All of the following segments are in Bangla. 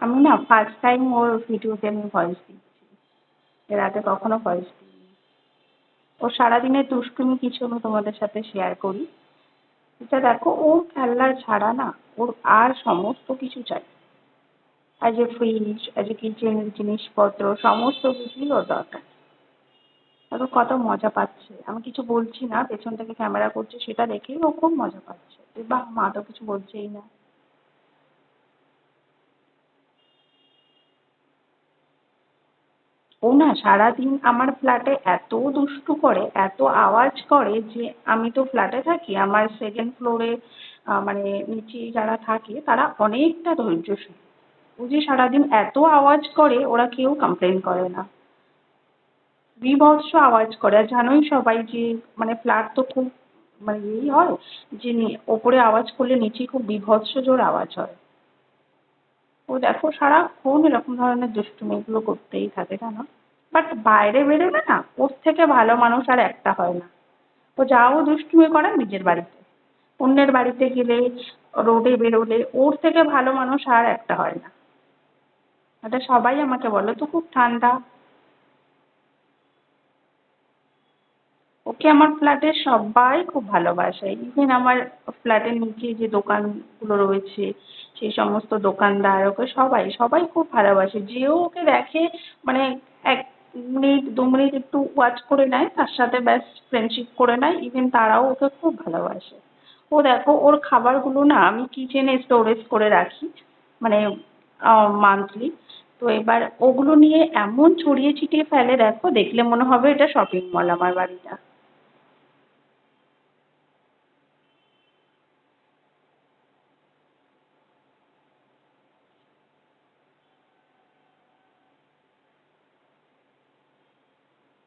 আমি না ফার্স্ট টাইম ওর ভিডিওতে আমি ভয়েস দিচ্ছি। এর আগে কখনো ভয়েস দিইনি। ওর সারাদিনের দুষ্টুমি কিছু আমি তোমাদের সাথে শেয়ার করি। এটা দেখো, ওর খেলনা ছাড়া না ওর আর সমস্ত কিছু চাই। As a fridge as a কিচেনের জিনিসপত্র, সমস্ত কিছুই ওর দরকার। দেখো কত মজা পাচ্ছে। আমি কিছু বলছি না, পেছন থেকে ক্যামেরা করছে, সেটা দেখেই ও খুব মজা পাচ্ছে। যে মা তো কিছু বলছেই না। ও না, সারাদিন আমার ফ্ল্যাটে এত দুষ্টু করে, এত আওয়াজ করে যে আমি তো ফ্ল্যাটে থাকি, আমার সেকেন্ড ফ্লোরে মানে নিচে যারা থাকে, তারা অনেকটা ধৈর্যশীল। ও যে সারাদিন এত আওয়াজ করে, ওরা কেউ কমপ্লেন করে না। বীভৎস আওয়াজ করে। আর জানোই সবাই যে মানে ফ্ল্যাট তো খুব মানে ইয়েই হয়, যে ওপরে আওয়াজ করলে নিচে খুব বীভৎস জোর আওয়াজ হয়। ও দেখো সারাক্ষণ এরকম ধরনের দুষ্টুমিগুলো করতেই থাকে, জানো? বাট বাইরে বেরোলে না, ওর থেকে ভালো মানুষ আর একটা হয় না। ও যাও দুষ্টুমি করে নিজের বাড়িতে। অন্যের বাড়িতে গেলে রোডে বেরোলে, ওর থেকে ভালো মানুষ আর একটা হয় না। এটা সবাই আমাকে বলে, তো খুব ঠান্ডা। ওকে আমার ফ্ল্যাটের সবাই খুব ভালোবাসে। ইভেন আমার ফ্ল্যাটের নিচে যে দোকানগুলো রয়েছে সেই সমস্ত দোকানদার ওকে সবাই সবাই খুব ভালোবাসে। যেও ওকে দেখে মানে এক মিনিট, দু মিনিট একটু ওয়াচ করে নেয়, তার সাথে ব্যাস ফ্রেন্ডশিপ করে নেয়। ইভেন তারাও ওকে খুব ভালোবাসে। ও দেখো, ওর খাবারগুলো না আমি কিচেনে স্টোরেজ করে রাখি মানে মান্থলি তো এবার ওগুলো নিয়ে এমন ছড়িয়ে ছিটিয়ে ফেলে, দেখো, দেখলে মনে হবে এটা শপিং মল আমার বাড়িটা।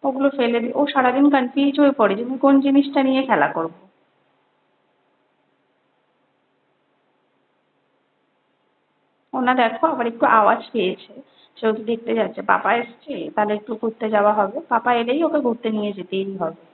ওগুলো ফেলে দিই ও সারাদিন কনফিউজ হয়ে পড়ে যে, আমি কোন জিনিসটা নিয়ে খেলা করব? ওনার না দেখো আবার একটু আওয়াজ পেয়েছে। সেহেতু দেখতে যাচ্ছে। পাপা এসছে, তাহলে একটু ঘুরতে যাওয়া হবে। পাপা এলেই ওকে ঘুরতে নিয়ে যেতেই হবে।